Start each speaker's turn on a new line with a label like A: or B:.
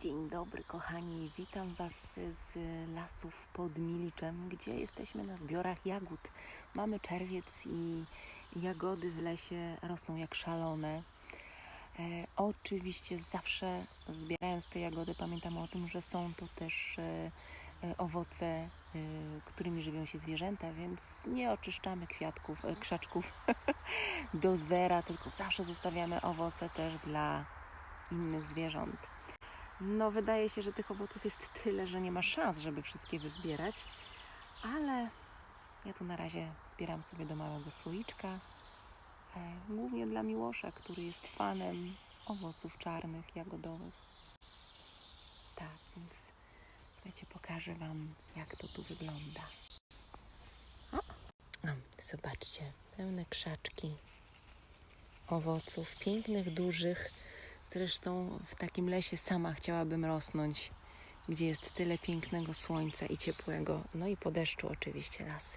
A: Dzień dobry, kochani. Witam Was z lasów pod Miliczem, gdzie jesteśmy na zbiorach jagód. Mamy czerwiec i jagody w lesie rosną jak szalone. E, oczywiście zawsze zbierając te jagody pamiętamy o tym, że są to też e, e, owoce, e, którymi żywią się zwierzęta, więc nie oczyszczamy kwiatków, e, krzaczków do zera, tylko zawsze zostawiamy owoce też dla innych zwierząt. No, wydaje się, że tych owoców jest tyle, że nie ma szans, żeby wszystkie wyzbierać, ale ja tu na razie zbieram sobie do małego słoiczka, e, głównie dla Miłosza, który jest fanem owoców czarnych, jagodowych. Tak, więc słuchajcie, pokażę Wam, jak to tu wygląda. O, o, zobaczcie, pełne krzaczki owoców, pięknych, dużych. Zresztą w takim lesie sama chciałabym rosnąć, gdzie jest tyle pięknego słońca i ciepłego, no i po deszczu oczywiście lasy.